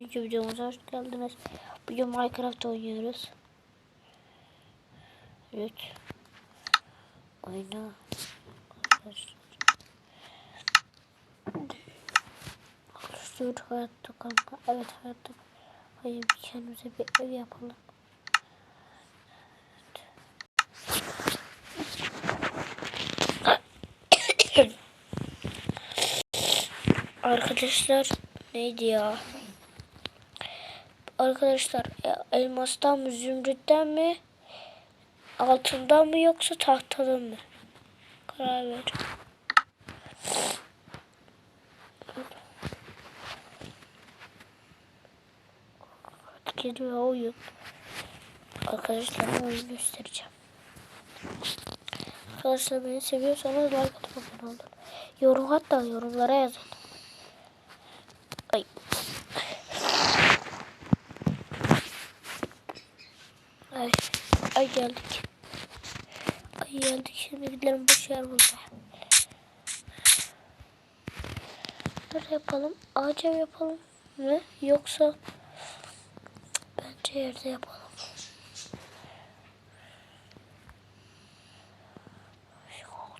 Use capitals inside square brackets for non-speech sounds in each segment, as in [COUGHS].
Bugünkü videomuza hoş geldiniz. Bugün Minecraft oynuyoruz. Evet. Oyna. Oluştur hayatta kanka. Evet hayatta. Hayır bir kendimize bir ev yapalım. [COUGHS] Arkadaşlar neydi ya? Arkadaşlar e, elmastan mı zümrütten mi altından mı yoksa tahtadan mı? Karar ver. Geliyor oyun. Arkadaşlar oyun göstereceğim. Arkadaşlar beni seviyorsanız like atıp abone olun. Yorum hatta yorumlara yazın. Ay. Ay, ay geldik. Ay geldik. Şimdi gidelim boş yer burada. Nerede yapalım? Ağaca yapalım mı? Yoksa bence yerde yapalım.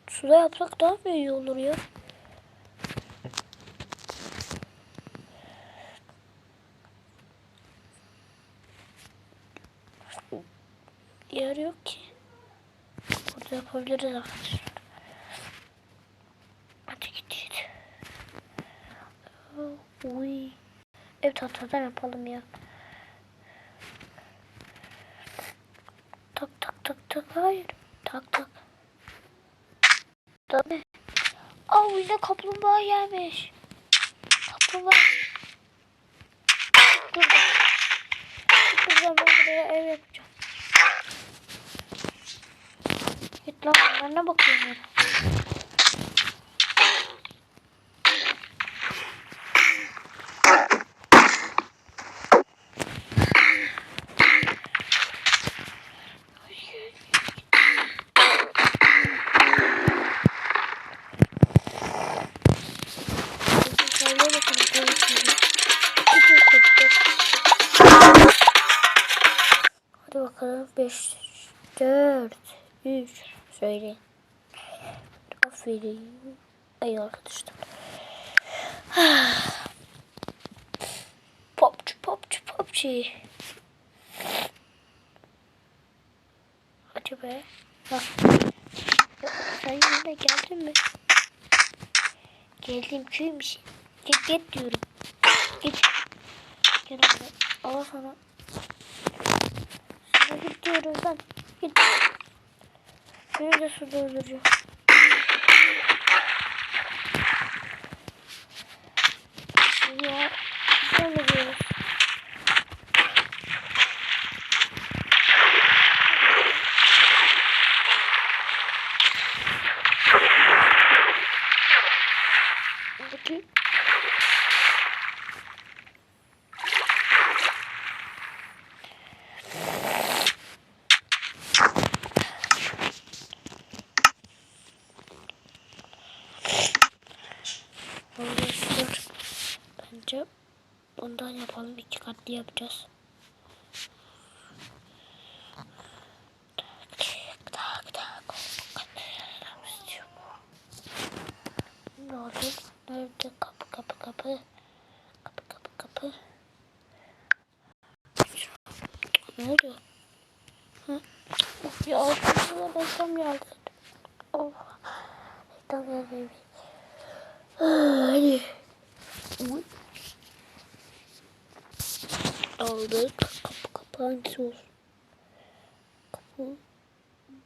Suda yapsak daha mı iyi olur ya? Yer yok ki. Burada yapabiliriz arkadaşlar. Hadi gidelim. Uy. Ev tahtadan yapalım ya. Tak tak tak tak hayır. Tak tak. Tabii. Aa yine kaplumbağa gelmiş. Kaplumbağa. Dur. Buradan ben buraya ev yapacağım. Git lan ben ne bakıyorum. Hadi bakalım 5 4 3 söyleyin. Aferin. Ay arkadaşlar. [SIGHS] Popçu popçu popçu. Hadi be. Bak. Sen yine geldin mi? Geldim köymüş. Git git diyorum. [COUGHS] Git. Gel abi. Al sana. Sana git diyorum ben. Git. Seni de suda öldüreceğim. Ya. Sen diyorsun? Bakayım. Arkadaşlar bence ondan yapalım iki katlı yapacağız. Ne oldu? Nerede kapı kapı kapı? Kapı kapı kapı. Ne oldu? Hı? Of ya altında reklam geldi. Of. Reklam geldi. Hadi. Aldık. Kapı kapı hangisi? Kapı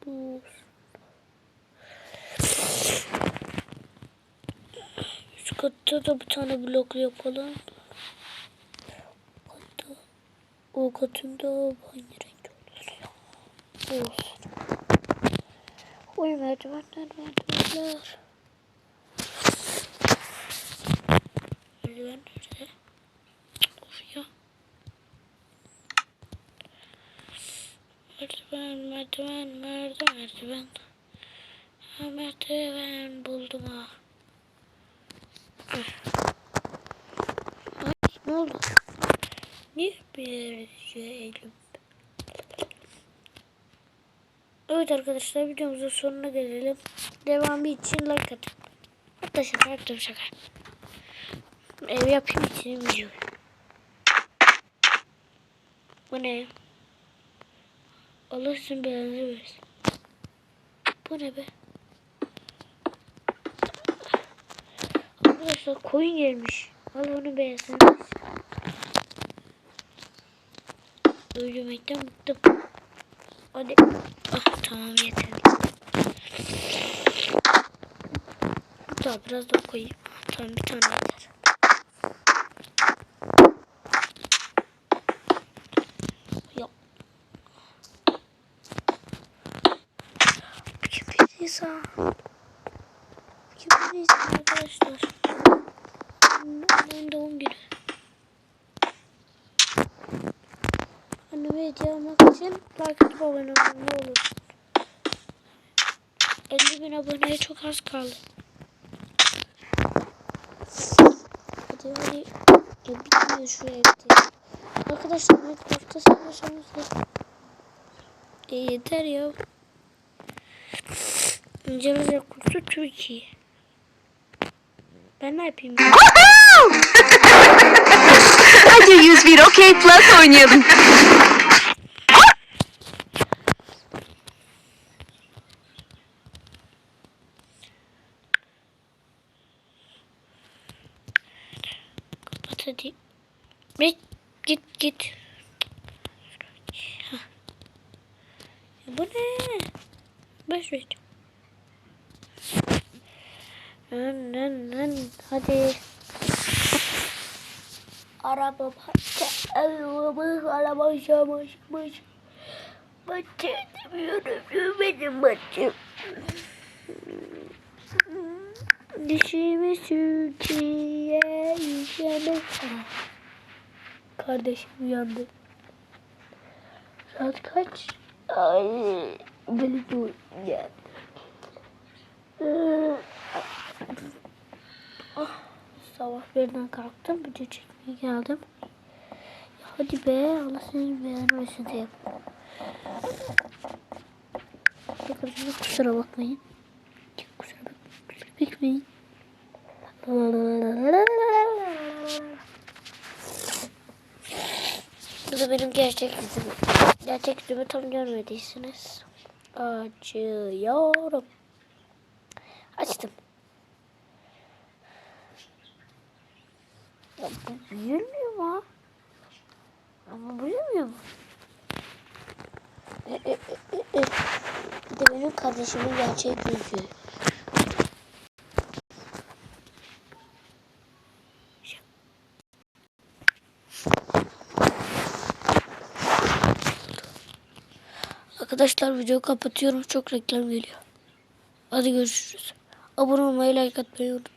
bu olsun. Katta da bir tane blok yapalım. Katta. O katında hangi renk olur? Olsun. Uy merdivenler merdivenler. Merdiven nerede? Of ya. Merdiven, merdiven, merdiven, merdiven. Ha, merdiven buldum ha. Ay, ne oldu? Niye bir şey elim? Evet arkadaşlar videomuzun sonuna gelelim. Devamı için like atın. Hatta şaka yaptım şaka. Ev yapayım video. Bu ne? Allah sizin belanızı versin. Bu ne be? Arkadaşlar koyun gelmiş. Allah onu beğensin. Öldürmekten bıktım. Hadi. Ah tamam yeter. Daha biraz daha koyayım. Tamam bir tane yeter. Yok. Ha. Kibiriz arkadaşlar. Annemin doğum günü. Anneme hediye almak için like atıp abone olun ne olur. 50 bin aboneye çok az kaldı. Hadi hadi. Ya bitmiyor şu evde. Arkadaşlar Minecraft'ta seviyorsanız. E yeter ya. İnceleme kursu Türkiye. Ben ne yapayım? ya? [LAUGHS] Hadi 101 okey plus oynayalım. Hadi. Git git git. Bu ne? Boş ver. Hadi. Araba parça. Araba araba şamaş şamaş. Bahçe edemiyorum. Benim bahçem. Dişimi Türkiye yiyeceğim. Kardeşim uyandı. Saat kaç? Ay, beni de uyandı. Ah, sabah birden kalktım. Video çekmeye geldim. Ya hadi be. Allah seni beğenmesin diye. Tekrar kusura bakmayın. Kusura bakmayın. Bu da benim gerçek yüzüm. Gerçek yüzümü tam görmediyseniz. Açıyorum. Ya bu büyümüyor mu? Ama büyümüyor mu? E, e, e, e, e. Bir de benim kardeşimin gerçek yüzü. Arkadaşlar videoyu kapatıyorum. Çok reklam geliyor. Hadi görüşürüz. Abone olmayı, like atmayı unutmayın.